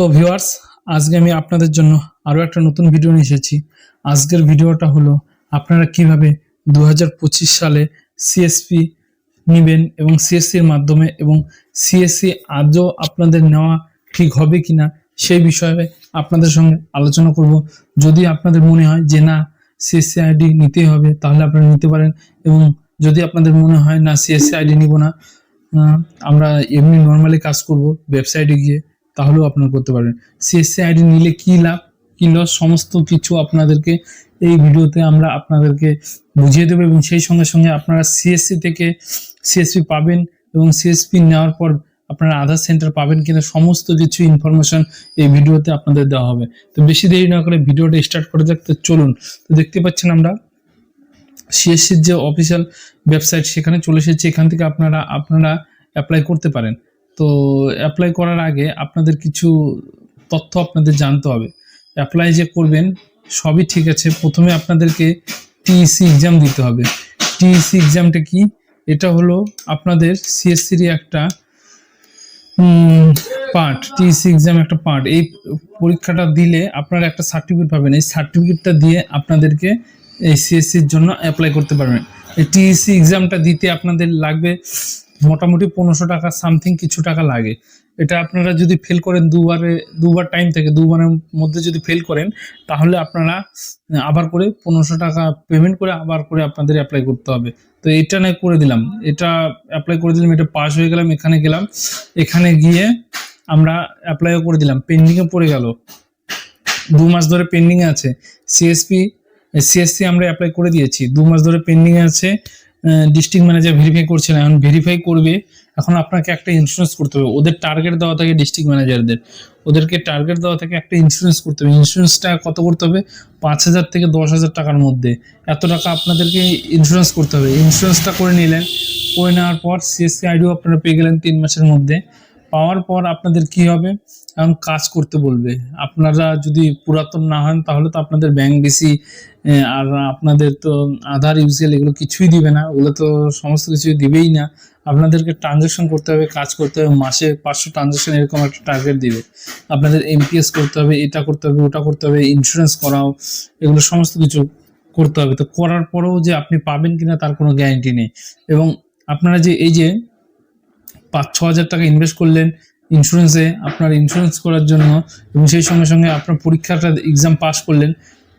তো ভিউয়ার্স, আজকে আমি আপনাদের জন্য আরও একটা নতুন ভিডিও নিয়ে এসেছি। আজকের ভিডিওটা হলো আপনারা কীভাবে দু হাজার পঁচিশ সালে সিএসপি নেবেন এবং সিএসসির মাধ্যমে এবং সিএসসি আজও আপনাদের নেওয়া ঠিক হবে কিনা সেই বিষয়ে আপনাদের সঙ্গে আলোচনা করব। যদি আপনাদের মনে হয় যে না সিএসসি আইডি নিতেই হবে, তাহলে আপনারা নিতে পারেন এবং যদি আপনাদের মনে হয় না সিএসসি আইডি নিব না আমরা এমনি নর্মালি কাজ করব ওয়েবসাইটে গিয়ে। তাহলেও আপনারা করতে পারবেন। সিএসসি আইডি নিলে কি লাভ, কি লস সমস্ত কিছু আপনাদেরকে এই ভিডিওতে আমরা আপনাদেরকে বুঝিয়ে দেবো এবং সেই সঙ্গে সঙ্গে আপনারা সিএসসি থেকে সিএসপি পাবেন এবং সিএসপি নেওয়ার পর আপনারা আধার সেন্টার পাবেন কিনা সমস্ত কিছু ইনফরমেশন এই ভিডিওতে আপনাদের দেওয়া হবে। তো বেশি দেরি না করে ভিডিওটা স্টার্ট করে দেখতে চলুন। তো দেখতে পাচ্ছেন আমরা সিএসসির যে অফিসিয়াল ওয়েবসাইট সেখানে চলে এসেছে। এখান থেকে আপনারা আপনারা অ্যাপ্লাই করতে পারেন। তো অ্যাপ্লাই করার আগে আপনাদের কিছু তথ্য আপনাদের জানতে হবে। অ্যাপ্লাই যে করবেন, সবই ঠিক আছে। প্রথমে আপনাদেরকে টিইসি এক্সাম দিতে হবে। টিইসি এক্সামটা কি? এটা হলো আপনাদের সিএসসির একটা পার্ট। টিইসি এক্সাম একটা পার্ট। এই পরীক্ষাটা দিলে আপনারা একটা সার্টিফিকেট পাবেন। এই সার্টিফিকেটটা দিয়ে আপনাদেরকে এই সিএসসির জন্য অ্যাপ্লাই করতে পারবেন। টিইসি এক্সামটা দিতে আপনাদের লাগবে মোটামুটি পনেরোশো টাকা সামথিং কিছু টাকা লাগে। এটা আপনারা যদি ফেল করেন দুবারে, দুবার টাইম থেকে, দুবারের মধ্যে যদি ফেল করেন, তাহলে আপনারা আবার করে পনেরোশো টাকা পেমেন্ট করে আবার করে আপনাদের অ্যাপ্লাই করতে হবে। তো এটা নয় করে দিলাম। এটা অ্যাপ্লাই করে দিলাম, এটা পাস হয়ে গেলাম, এখানে গেলাম। এখানে গিয়ে আমরা অ্যাপ্লাইও করে দিলাম। পেন্ডিংয়ে পড়ে গেল। দু মাস ধরে পেন্ডিং আছে। সিএসপি সিএসসি আমরা অ্যাপ্লাই করে দিয়েছি। দু মাস ধরে পেন্ডিং আছে। ডিস্ট্রিক্ট ম্যানেজার ভেরিফাই করছে না। এখন ভেরিফাই করবে। এখন আপনাকে একটা ইন্স্যুরেন্স করতে হবে। ওদের টার্গেট দেওয়া থাকে ডিস্ট্রিক্ট ম্যানেজারদের ওদেরকে টার্গেট দেওয়া থাকে একটা ইন্স্যুরেন্স করতে হবে। ইন্স্যুরেন্সটা কত করতে হবে? পাঁচ হাজার থেকে দশ হাজার টাকার মধ্যে। এত টাকা আপনাদেরকে ইন্স্যুরেন্স করতে হবে। ইন্স্যুরেন্সটা করে নিলেন। করে নেওয়ার পর সিএসসি আইডিও আপনারা পেয়ে গেলেন তিন মাসের মধ্যে। পাওয়ার পর আপনাদের কি হবে? এখন কাজ করতে বলবে। আপনারা যদি পুরাতন না হন, তাহলে তো আপনাদের ব্যাংক বেশি আর আপনাদের তো আধার ইউজিএল এগুলো কিছুই দিবে না। ওগুলো তো সমস্ত কিছুই দিবেই না। আপনাদেরকে ট্রানজ্যাকশন করতে হবে, কাজ করতে হবে, মাসে পাঁচশো ট্রানজ্যাকশন এরকম একটা টার্গেট দিবে। আপনাদের এমপিএস করতে হবে, এটা করতে হবে, ওটা করতে হবে ইন্স্যুরেন্স করাও, এগুলো সমস্ত কিছু করতে হবে। তো করার পরেও যে আপনি পাবেন কিনা তার কোনো গ্যারান্টি নেই। এবং আপনারা যে এই যে পাঁচ ছ হাজার টাকা ইনভেস্ট করলেন ইন্স্যুরেন্সে আপনার ইন্স্যুরেন্স করার জন্য এবং সেই সঙ্গে সঙ্গে আপনার পরীক্ষাটা এক্সাম পাস করলেন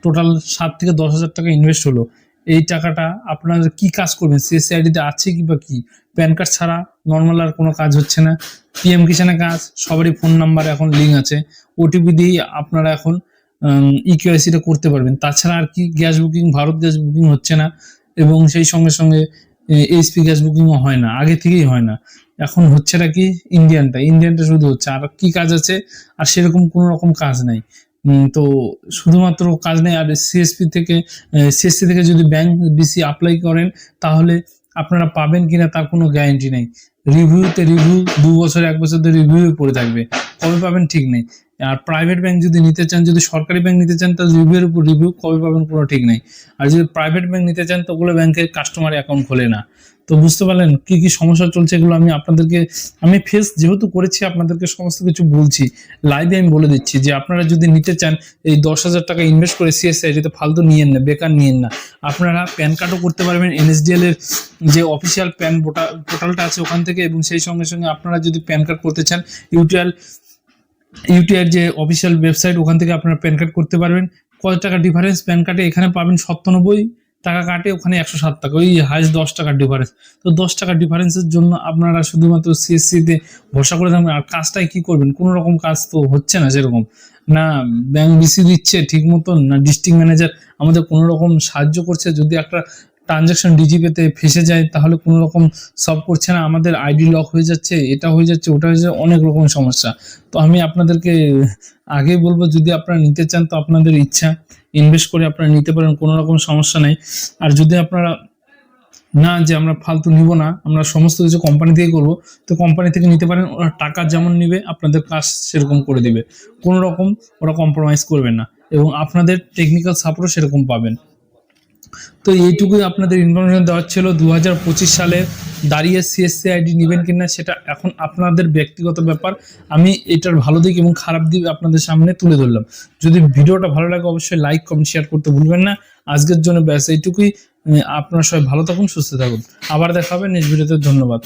টোটাল সাত থেকে দশ হাজার টাকা ইনভেস্ট হলো। এই টাকাটা আপনারা কি কাজ করবেন? সিএসসি আইডিতে আছে কি বা কি? প্যান কার্ড ছাড়া নর্মাল আর কোনো কাজ হচ্ছে না। পিএম কিষানে কাজ, সবারই ফোন নাম্বার এখন লিঙ্ক আছে। ওটিপি দিয়েই আপনারা এখন ইকিউআইসিটা করতে পারবেন। তাছাড়া আর কি gas booking Bharat gas booking হচ্ছে না এবং সেই সঙ্গে সঙ্গে এইচপি গ্যাস বুকিংও হয় না। আগে থেকেই হয় না। এখন হচ্ছেটা কি ইন্ডিয়ানটা ইন্ডিয়ানটা শুধু হচ্ছে আর কি কাজ আছে? আর সেরকম কোনো রকম কাজ নাই। তো শুধুমাত্র কাজ নেই, আর সিএসপি থেকে সিএসসি থেকে যদি ব্যাংক বিসি অ্যাপ্লাই করেন, তাহলে আপনারা পাবেন কিনা তার কোনো গ্যারান্টি নেই। রিভিউতে রিভিউ দু বছর, এক বছর ধরে রিভিউ পড়ে থাকবে। কবে পাবেন ঠিক নেই। আর প্রাইভেট ব্যাংক যদি নিতে চান, যদি সরকারি ব্যাংক নিতে চান, তাহলে রিভিউয়ের উপর রিভিউ কবে পাবেন কোনো ঠিক নেই। আর যদি প্রাইভেট ব্যাংক নিতে চান, তো ওগুলো ব্যাংকের কাস্টমার অ্যাকাউন্ট খোলে না। তো বুঝতে পারলেন কি কি সমস্যা চলছে এগুলো আমি আপনাদেরকে, আমি ফেস যেহেতু করেছি, আপনাদেরকে সমস্ত কিছু বলছি। লাইভে আমি বলে দিচ্ছি যে আপনারা যদি নিতে চান, এই দশ হাজার টাকা ইনভেস্ট করে সিএসআই যাতে ফালতু নিয়েন না, বেকার নিয়েন না। আপনারা প্যান কার্ডও করতে পারবেন এনএসডিএল এর যে অফিসিয়াল প্যান পোর্টালটা আছে ওখান থেকে এবং সেই সঙ্গে সঙ্গে আপনারা যদি প্যান কার্ড করতে চান ইউটিআল ইউটিআর যে অফিসিয়াল ওয়েবসাইট ওখান থেকে আপনারা প্যান কার্ড করতে পারবেন। কত টাকা ডিফারেন্স প্যান কার্ডে এখানে পাবেন সত্তানব্বই টাকা কাটে, ওখানে একশো সাত টাকা। ওই হাইস্ট দশ টাকার ডিফারেন্স তো দশ টাকার ডিফারেন্সের জন্য আপনারা শুধুমাত্র সিএসসিতে ভরসা করে থাকবেন। আর কাজটাই কি করবেন? কোনো রকম কাজ তো হচ্ছে না সেরকম। না ব্যাংক বিসি দিচ্ছে ঠিক মতন না ডিস্ট্রিক্ট ম্যানেজার আমাদের কোনো রকম সাহায্য করছে। যদি একটা ট্রানজাকশন ডিজিপিতে ফেসে যায়, তাহলে কোনো রকম সব করছে না, আমাদের আইডি লক হয়ে যাচ্ছে, এটা হয়ে যাচ্ছে, ওটা হয়ে যাচ্ছে, অনেক রকম সমস্যা। তো আমি আপনাদেরকে আগেই বলব, যদি আপনারা নিতে চান, তো আপনাদের ইচ্ছা ইনভেস্ট করে আপনারা নিতে পারেন, কোনো রকম সমস্যা নেই। আর যদি আপনারা না, যে আমরা ফালতু নিব না, আমরা সমস্ত কিছু কোম্পানি থেকে করব, তো কোম্পানি থেকে নিতে পারেন, ওরা টাকা যেমন নিবে, আপনাদের কাজ সেরকম করে দিবে। কোনো রকম ওরা কম্প্রোমাইজ করবে না, এবং আপনাদের টেকনিক্যাল সাপোর্টও সেরকম পাবেন। তো এইটুকুই আপনাদের ইনফরমেশন দেওয়া ছিল। দু হাজার পঁচিশ সালের দাঁড়িয়ে সিএসসি আইডি নেবেন কিনা সেটা এখন আপনাদের ব্যক্তিগত ব্যাপার। আমি এটার ভালো দিক এবং খারাপ দিক আপনাদের সামনে তুলে ধরলাম। যদি ভিডিওটা ভালো লাগে, অবশ্যই লাইক কমেন্ট শেয়ার করতে ভুলবেন না। আজকের জন্য ব্যাস এইটুকুই। আপনারা সবাই ভালো থাকুন, সুস্থ থাকুন। আবার দেখা হবে নেক্সট ভিডিওতে ধন্যবাদ।